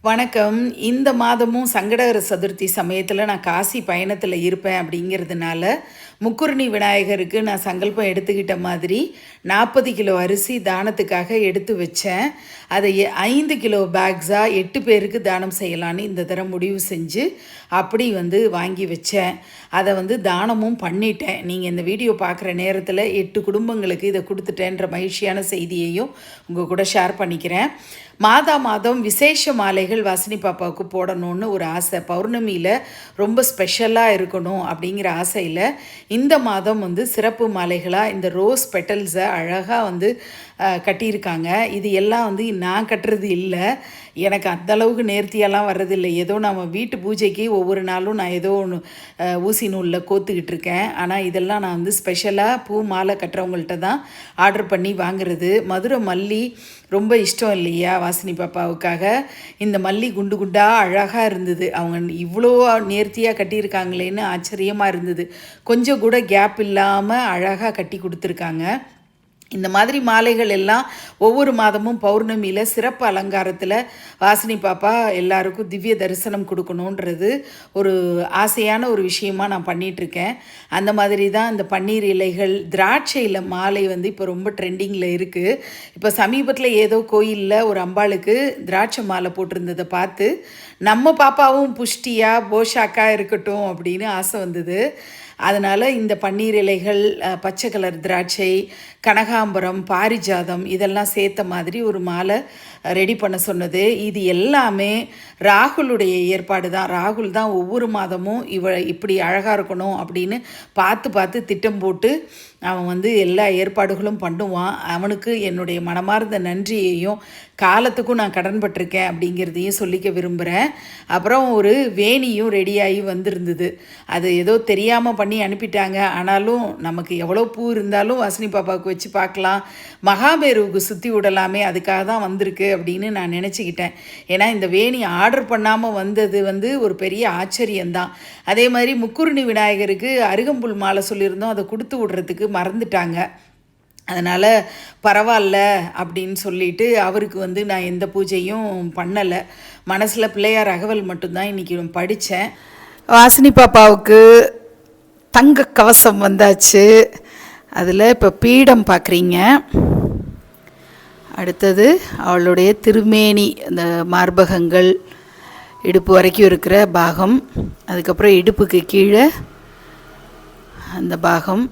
வணக்கம். இந்த மாதமும் சங்கடகர சதுர்த்தி சமயத்தில் நான் காசி பயணத்தில் இருப்பேன் அப்படிங்கிறதுனால முக்குருணி விநாயகருக்கு நான் சங்கல்பம் எடுத்துக்கிட்ட மாதிரி நாற்பது கிலோ அரிசி தானத்துக்காக எடுத்து வச்சேன். அதை எ- ஐந்து கிலோ பேக்ஸாக எட்டு பேருக்கு தானம் செய்யலான்னு இந்த தடவை முடிவு செஞ்சு அப்படி வந்து வாங்கி வச்சேன். அதை வந்து தானமும் பண்ணிட்டேன். நீங்கள் இந்த வீடியோ பார்க்குற நேரத்தில் எட்டு குடும்பங்களுக்கு இதை கொடுத்துட்டேன்ற மகிழ்ச்சியான செய்தியையும் உங்கள் கூட ஷேர் பண்ணிக்கிறேன். மாதா மாதம் விசேஷ மாலைகள் வாசினி பாப்பாவுக்கு போடணும்னு ஒரு ஆசை. பௌர்ணமியில் ரொம்ப ஸ்பெஷலாக இருக்கணும் அப்படிங்கிற ஆசையில் இந்த மாதம் வந்து சிறப்பு மாலைகளாக இந்த ரோஸ் பெட்டல்ஸை அழகாக வந்து கட்டியிருக்காங்க. இது எல்லாம் வந்து நான் கட்டுறது இல்லை. எனக்கு அந்த அளவுக்கு நேர்த்தியெல்லாம் வர்றதில்லை. ஏதோ நம்ம வீட்டு பூஜைக்கு ஒவ்வொரு நாளும் நான் ஏதோ ஒன்று ஊசி நூலில் கோத்துக்கிட்டு இருக்கேன். ஆனால் இதெல்லாம் நான் வந்து ஸ்பெஷலாக பூ மாலை கட்டுறவங்கள்ட்ட தான் ஆர்டர் பண்ணி வாங்குறது. மதுரை மல்லி ரொம்ப இஷ்டம் இல்லையா வாசினி பாப்பாவுக்காக? இந்த மல்லி குண்டு குண்டாக அழகாக இருந்தது. அவங்க இவ்வளோ நேர்த்தியாக கட்டியிருக்காங்களேன்னு ஆச்சரியமாக இருந்தது. கொஞ்சம் கூட கேப் இல்லாமல் அழகாக கட்டி கொடுத்துருக்காங்க. இந்த மாதிரி மாலைகள் எல்லாம் ஒவ்வொரு மாதமும் பௌர்ணமியில் சிறப்பு அலங்காரத்தில் வாசினி பாப்பா எல்லாருக்கும் திவ்ய தரிசனம் கொடுக்கணுன்றது ஒரு ஆசையான ஒரு விஷயமா நான் பண்ணிகிட்ருக்கேன் அந்த மாதிரி தான் இந்த பன்னீர் இலைகள் திராட்சையில் மாலை வந்து இப்போ ரொம்ப ட்ரெண்டிங்கில் இருக்குது இப்போ சமீபத்தில் ஏதோ கோயிலில் ஒரு அம்பாளுக்கு திராட்சை மாலை போட்டிருந்ததை பார்த்து நம்ம பாப்பாவும் புஷ்டியாக போஷாக்காக இருக்கட்டும் அப்படின்னு ஆசை வந்தது. அதனால் இந்த பன்னீர் இலைகள் பச்சை கலர் திராட்சை கனகாம்பரம் பாரிஜாதம் இதெல்லாம் சேர்த்த மாதிரி ஒரு மாலை ரெடி பண்ண சொன்னது. இது எல்லாமே ராகுலுடைய ஏற்பாடு தான். ராகுல் தான் ஒவ்வொரு மாதமும் இவ இப்படி அழகாக இருக்கணும் அப்படின்னு பார்த்து பார்த்து திட்டம் போட்டு அவன் வந்து எல்லா ஏற்பாடுகளும் பண்ணுவான். அவனுக்கு என்னுடைய மனமார்ந்த நன்றியையும் காலத்துக்கும் நான் கடன்பட்டிருக்கேன் அப்படிங்கிறதையும் சொல்லிக்க விரும்புகிறேன் அப்புறம் ஒரு வேணியும் ரெடியாகி வந்திருந்தது. அது ஏதோ தெரியாமல் பண்ணி அனுப்பிட்டாங்க. ஆனாலும் நமக்கு எவ்வளோ பூ இருந்தாலும் வாசினி பாப்பாவுக்கு வச்சு பார்க்கலாம். மகாபேருவுக்கு சுற்றி விடலாமே அதுக்காக தான் வந்திருக்கு அப்படின்னு நான் நினச்சிக்கிட்டேன். ஏன்னா இந்த வேணி ஆர்டர் பண்ணாமல் வந்தது வந்து ஒரு பெரிய ஆச்சரியம்தான். அதே மாதிரி முக்குருணி விநாயகருக்கு அருகம்புல் மாலை சொல்லியிருந்தோம். அதை கொடுத்து விடுறதுக்கு மறந்துட்டாங்க. அதனால் பரவாயில்ல அப்படின்னு சொல்லிட்டு அவருக்கு வந்து நான் எந்த பூஜையும் பண்ணலை. மனசில் பிள்ளையார் அகவல் மட்டும்தான் இன்றைக்கி படித்தேன் வாசினி பாப்பாவுக்கு தங்க கவசம் வந்தாச்சு. அதில் இப்போ பீடம் பார்க்குறீங்க அடுத்தது அவளுடைய திருமேனி அந்த மார்பகங்கள் இடுப்பு வரைக்கும் இருக்கிற பாகம் அதுக்கப்புறம் இடுப்புக்கு கீழே அந்த பாகம்.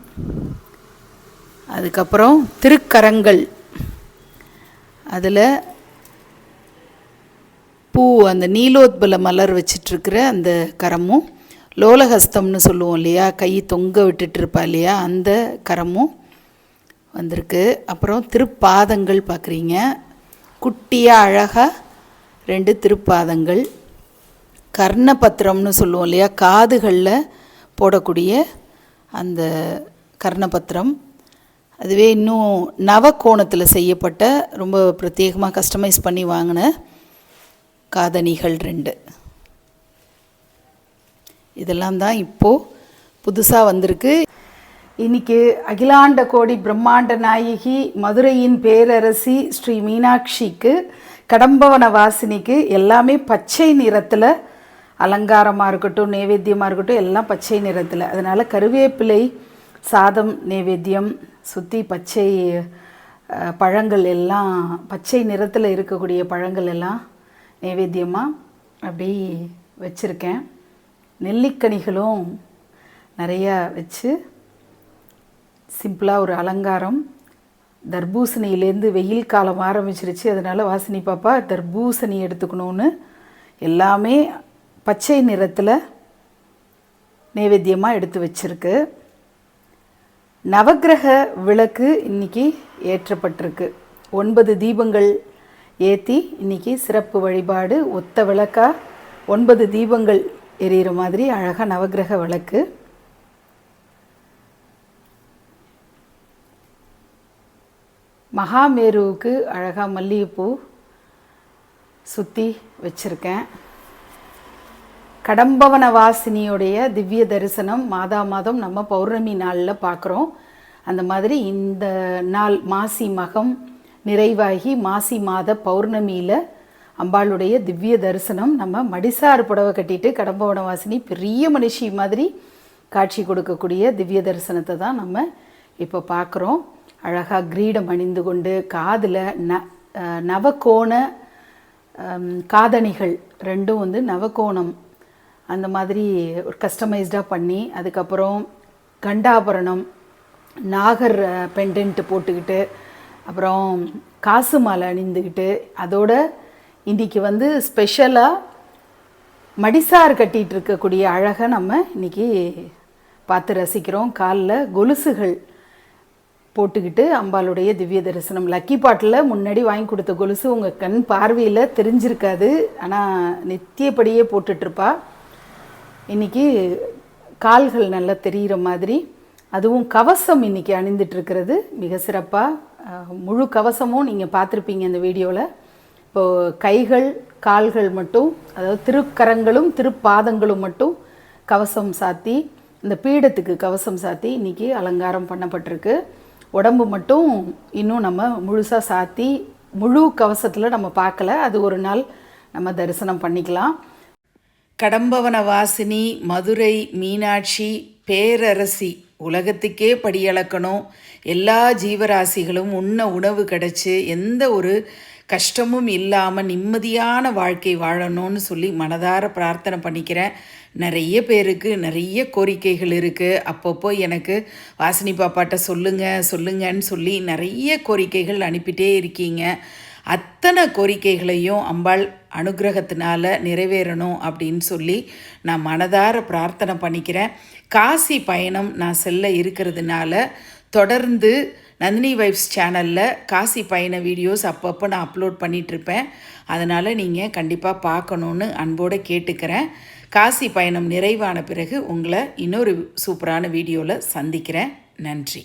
அதுக்கப்புறம் திருக்கரங்கள். அதில் பூ அந்த நீலோத்பல மலர் வச்சிட்ருக்கிற அந்த கரமும் லோலஹஸ்தம்னு சொல்லுவோம் இல்லையா கை தொங்க விட்டுட்டு இருப்பா இல்லையா அந்த கரமும் வந்திருக்கு. அப்புறம் திருப்பாதங்கள் பார்க்குறீங்க குட்டியாக அழகாக ரெண்டு திருப்பாதங்கள். கர்ணபத்திரம்னு சொல்லுவோம் இல்லையா காதுகளில் போடக்கூடிய அந்த கர்ணபத்திரம். அதுவே இன்னும் நவக்கோணத்தில் செய்யப்பட்ட ரொம்ப பிரத்யேகமாக கஸ்டமைஸ் பண்ணி வாங்கின காதணிகள் ரெண்டு. இதெல்லாம் தான் இப்போது புதுசாக வந்திருக்கு. இன்னைக்கு அகிலாண்ட கோடி பிரம்மாண்ட நாயகி மதுரையின் பேரரசி ஸ்ரீ மீனாட்சிக்கு கடம்பவன வாசினிக்கு எல்லாமே பச்சை நிறத்தில் அலங்காரமாக இருக்கட்டும் நைவேத்தியமாக இருக்கட்டும் எல்லாம் பச்சை நிறத்தில். அதனால் கருவேப்பிலை சாதம் நைவேத்தியம் சுற்றி பச்சை பழங்கள் எல்லாம் பச்சை நிறத்தில் இருக்கக்கூடிய பழங்கள் எல்லாம் நைவேத்தியமாக அப்படி வச்சுருக்கேன். நெல்லிக்கனிகளும் நிறையா வச்சு சிம்பிளாக ஒரு அலங்காரம். தர்பூசணியிலேருந்து வெயில் காலம் ஆரம்பிச்சிருச்சு. அதனால் வாசினி பாப்பா தர்பூசணி எடுத்துக்கணும்னு எல்லாமே பச்சை நிறத்தில் நைவேத்தியமாக எடுத்து வச்சிருக்கு. நவக்கிரக விளக்கு இன்னைக்கு ஏற்றப்பட்டிருக்கு. ஒன்பது தீபங்கள் ஏற்றி இன்னைக்கு சிறப்பு வழிபாடு ஒத்த விளக்காக ஒன்பது தீபங்கள் எரியிற மாதிரி அழகாக நவக்கிரக விளக்கு. மகாமேருவுக்கு அழகாக மல்லிகைப்பூ சுற்றி வச்சுருக்கேன். கடம்பவன வாசினியுடைய திவ்ய தரிசனம் மாதா மாதம் நம்ம பௌர்ணமி நாளில் பார்க்குறோம் அந்த மாதிரி இந்த நாள் மாசி மகம் நிறைவாகி மாசி மாத பௌர்ணமியில் அம்பாளுடைய திவ்ய தரிசனம் நம்ம மடிசார் புடவை கட்டிட்டு கடம்பவன வாசினி பெரிய மனுஷி மாதிரி காட்சி கொடுக்கக்கூடிய திவ்ய தரிசனத்தை தான் நம்ம இப்போ பார்க்குறோம் அழகாக கிரீடம் அணிந்து கொண்டு காதில் ந நவகோண காதணிகள் ரெண்டும் வந்து நவகோணம் அந்த மாதிரி ஒரு கஸ்டமைஸ்டாக பண்ணி அதுக்கப்புறம் கண்டாபரணம் நாகர் பெண்டன்ட் போட்டுக்கிட்டு அப்புறம் காசு மாலை அணிந்துக்கிட்டு அதோட இன்றைக்கி வந்து ஸ்பெஷலாக மடிசார் கட்டிகிட்டு இருக்கக்கூடிய அழகை நம்ம இன்றைக்கி பார்த்து ரசிக்கிறோம். காலில் கொலுசுகள் போட்டுக்கிட்டு அம்பாளுடைய திவ்ய தரிசனம். லக்கி பாட்டில் முன்னாடி வாங்கி கொடுத்த கொலுசு உங்கள் கண் பார்வையில் தெரிஞ்சிருக்காது. ஆனால் நித்தியப்படியே போட்டுட்ருப்பா இன்னைக்கு கால்கள் நல்லா தெரிகிற மாதிரி அதுவும் கவசம் இன்னைக்கு அணிந்துட்டுருக்கிறது. மிக சிறப்பாக முழு கவசமும் நீங்கள் பார்த்துருப்பீங்க இந்த வீடியோவில் இப்போது கைகள் கால்கள் மட்டும் அதாவது திருக்கரங்களும் திருப்பாதங்களும் மட்டும் கவசம் சாத்தி இந்த பீடத்துக்கு கவசம் சாத்தி இன்றைக்கி அலங்காரம் பண்ணப்பட்டிருக்கு. உடம்பு மட்டும் இன்னும் நம்ம முழுசாக சாத்தி முழு கவசத்தில் நம்ம பார்க்கல. அது ஒரு நாள் நம்ம தரிசனம் பண்ணிக்கலாம். கடம்பவன வாசினி மதுரை மீனாட்சி பேரரசி உலகத்துக்கே படியளக்கணும். எல்லா ஜீவராசிகளும் உண்ண உணவு கிடச்சி எந்த ஒரு கஷ்டமும் இல்லாமல் நிம்மதியான வாழ்க்கை வாழணும்னு சொல்லி மனதார பிரார்த்தனை பண்ணிக்கிறேன். நிறைய பேருக்கு நிறைய கோரிக்கைகள் இருக்குது அப்பப்போ எனக்கு வாசினி பாப்பாட்ட சொல்லுங்கள் சொல்லுங்கன்னு சொல்லி நிறைய கோரிக்கைகள் அனுப்பிட்டே இருக்கீங்க. அத்தனை கோரிக்கைகளையும் அம்பாள் அனுகிரகத்தினால நிறைவேறணும் அப்படின்னு சொல்லி நான் மனதார பிரார்த்தனை பண்ணிக்கிறேன். காசி பயணம் நான் செல்ல இருக்கிறதுனால தொடர்ந்து நந்தினி வைப்ஸ் சேனலில் காசி பயண வீடியோஸ் அப்பப்போ நான் அப்லோட் பண்ணிகிட்ருப்பேன் அதனால் நீங்கள் கண்டிப்பாக பார்க்கணுன்னு அன்போடு கேட்டுக்கிறேன். காசி பயணம் நிறைவான பிறகு உங்களை இன்னொரு சூப்பரான வீடியோவில் சந்திக்கிறேன். நன்றி.